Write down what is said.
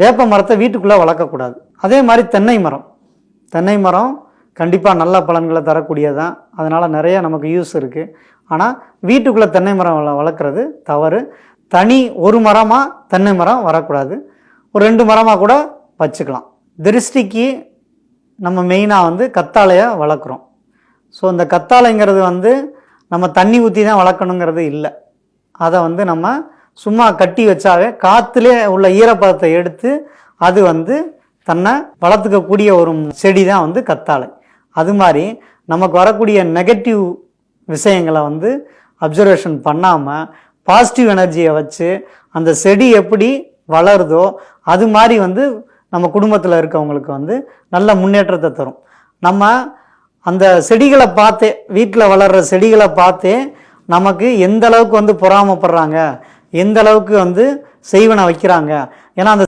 வேப்ப மரத்தை வீட்டுக்குள்ளே வளர்க்கக்கூடாது. அதே மாதிரி தென்னை மரம். தென்னை மரம் கண்டிப்பாக நல்ல பலன்களை தரக்கூடியதான் அதனால் நிறைய நமக்கு யூஸ் இருக்குது ஆனால் வீட்டுக்குள்ளே தென்னை மரம் வள வளர்க்குறது தவறு. தனி ஒரு மரமாக தென்னை மரம் வரக்கூடாது. ஒரு ரெண்டு மரமாக கூட வச்சுக்கலாம். திருஷ்டிக்கு நம்ம மெயினாக வந்து கத்தாழையை வளர்க்குறோம். ஸோ இந்த கத்தாழைங்கிறது வந்து நம்ம தண்ணி ஊற்றி தான் வளர்க்கணுங்கிறது இல்லை. அதை வந்து நம்ம சும்மா கட்டி வச்சாவே காற்றுலே உள்ள ஈரப்பதத்தை எடுத்து அது வந்து தன்னை வளர்த்துக்கக்கூடிய ஒரு செடி தான் வந்து கத்தாழை. அது மாதிரி நமக்கு வரக்கூடிய நெகட்டிவ் விஷயங்களை வந்து அப்சர்வேஷன் பண்ணாமல் பாசிட்டிவ் எனர்ஜியை வச்சு அந்த செடி எப்படி வளருதோ அது மாதிரி வந்து நம்ம குடும்பத்தில் இருக்கவங்களுக்கு வந்து நல்ல முன்னேற்றத்தை தரும். நம்ம அந்த செடிகளை பார்த்தே வீட்டில் வளர்கிற செடிகளை பார்த்தே நமக்கு எந்த அளவுக்கு வந்து பொறாமப்படுறாங்க எந்த அளவுக்கு வந்து செய்வனை வைக்கிறாங்க? ஏன்னா அந்த